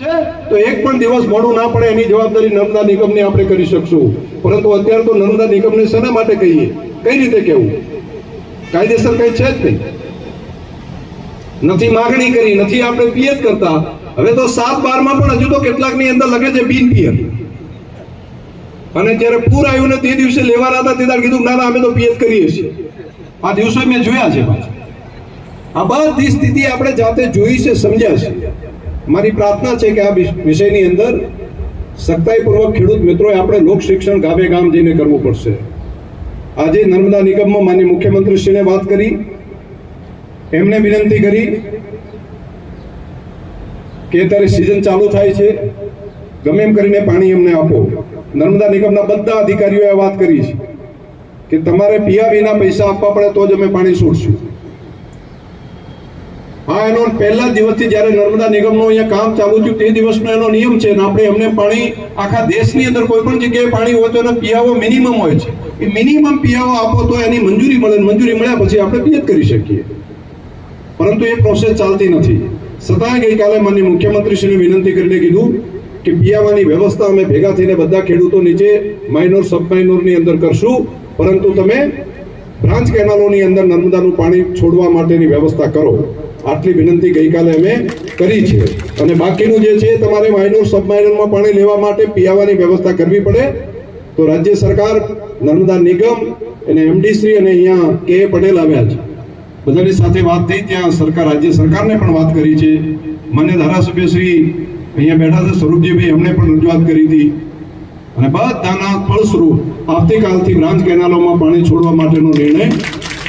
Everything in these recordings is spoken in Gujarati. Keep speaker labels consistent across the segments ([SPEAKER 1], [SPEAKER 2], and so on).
[SPEAKER 1] તો એક પણ દિવસ મોડું ના પડે એની જવાબદારી નર્મદા નિગમને આપણે કરી શકશું. પરંતુ અત્યારે તો નર્મદા નિગમને શેના માટે કહીએ? કઈ રીતે કહેવું? કાયદેસર કઈ છે જ નહીં. નથી માગણી કરી, નથી આપણે પિયત કરતા. હવે તો સાત બારમાં પણ હજુ તો કેટલાકની અંદર લગે છે બિન પિયત. અને જ્યારે પૂર આવ્યું ને તે દિવસે લેવાના હતા, તે દાડ કીધું ના, અમે તો પિયત કરીએ છીએ. આ દિવસો મેં જોયા છે પાછા. આ બધી સ્થિતિ આપણે જાતે જોઈ છે, સમજ્યા છે. મારી પ્રાર્થના છે કે આ વિષયની અંદર સખ્તાઈપૂર્વક ખેડૂત મિત્રોએ આપણે લોક શિક્ષણ ગામે ગામ જઈને કરવું પડશે. આજે નર્મદા નિગમમાં માન્ય મુખ્યમંત્રીશ્રીને વાત કરી, એમને વિનંતી કરી કે અત્યારે સિઝન ચાલુ થાય છે, ગમે એમ કરીને પાણી અમને આપો. નર્મદા નિગમના બધા અધિકારીઓએ વાત કરી છે કે તમારે પીયા વિના પૈસા આપવા પડે તો જ અમે પાણી છોડશું. હા, એનો પહેલા દિવસથી જ્યારે નર્મદા નિગમનું અહીંયા કામ ચાલુ થયું, તે દિવસનો એનો નિયમ છે અને આપણે એમને પાણી આખા દેશની અંદર કોઈ પણ જગ્યાએ પાણી હોય તો એનો પિયાવો મિનિમમ હોય છે. એ મિનિમમ પિયાવો આપો તો એની મંજૂરી મળે મંજૂરી મળ્યા પછી આપણે પિયત કરી શકીએ. પરંતુ એ પ્રોસેસ ચાલતી નથી. છતાંય ગઈકાલે માન્ય મુખ્યમંત્રીશ્રીને વિનંતી કરીને કીધું કે પિયાવાની વ્યવસ્થા અમે ભેગા થઈને બધા ખેડૂતો નીચે માઇનોર સબ માઇનોરની અંદર કરશું. પરંતુ તમે બ્રાન્ચ કેનાલોની અંદર નર્મદાનું પાણી છોડવા માટેની વ્યવસ્થા કરો. આટલી વિનંતી ગઈકાલે અમે કરી છે. અને બાકીનું જે છે, તમારે માઇનોર સબમાઇનરમાં પાણી લેવા માટે પીવાની વ્યવસ્થા કરવી પડે. તો રાજ્ય સરકાર, નર્મદા નિગમ અને એમડી શ્રી અને અહીંયા કે પટેલ આવ્યા છે. બધાની સાથે વાત થઈ, ત્યાં સરકાર, રાજ્ય સરકારને પણ વાત કરી છે. મને ધારાસભ્ય શ્રી અહીંયા બેઠા છે, સ્વરૂપજીભાઈ, એમણે પણ રજૂઆત કરી હતી. અને બધાના ફળસ્વરૂપ આવતીકાલથી બ્રાન્ચ કેનાલોમાં પાણી છોડવા માટેનો નિર્ણય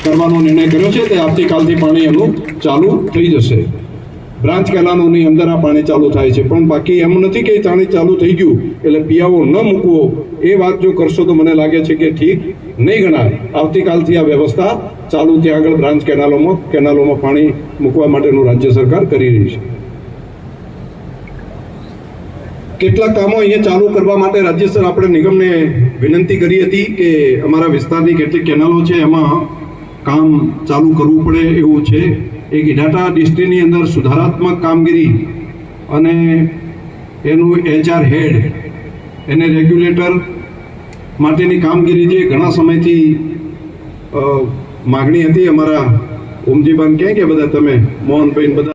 [SPEAKER 1] કરવાનો નિર્ણય કર્યો છે તે આવતીકાલથી પાણી એનું ચાલુ થઈ જશે. બ્રાન્ચ કેનાલોની અંદર આ પાણી ચાલુ થાય છે. પણ બાકી એમ નથી કે પાણી ચાલુ થઈ ગયું એટલે પિયાવો ન મૂકવો. એ વાત જો કરશો તો મને લાગે છે કે ઠીક નહીં ગણાય. આવતીકાલથી આ વ્યવસ્થા ચાલુ ત્યાં આગળ બ્રાન્ચ કેનાલોમાં કેનાલોમાં પાણી મૂકવા માટેનું રાજ્ય સરકાર કરી રહી છે. કેટલાક કામો અહીંયા ચાલુ કરવા માટે રાજ્ય સર આપણે નિગમને વિનંતી કરી હતી કે અમારા વિસ્તારની કેટલીક કેનાલો છે, એમાં કામ ચાલુ કરવું પડે એવું છે. એક ઇડાટા ડિસ્ટ્રિક્ટની અંદર સુધારાત્મક કામગીરી અને એનું એચઆર હેડ એને રેગ્યુલેટર માટેની કામગીરી જે ઘણા સમયથી માગણી હતી અમારા ઓમજીબાન ક્યાં કે બધા તમે? મોહનભાઈ બધા?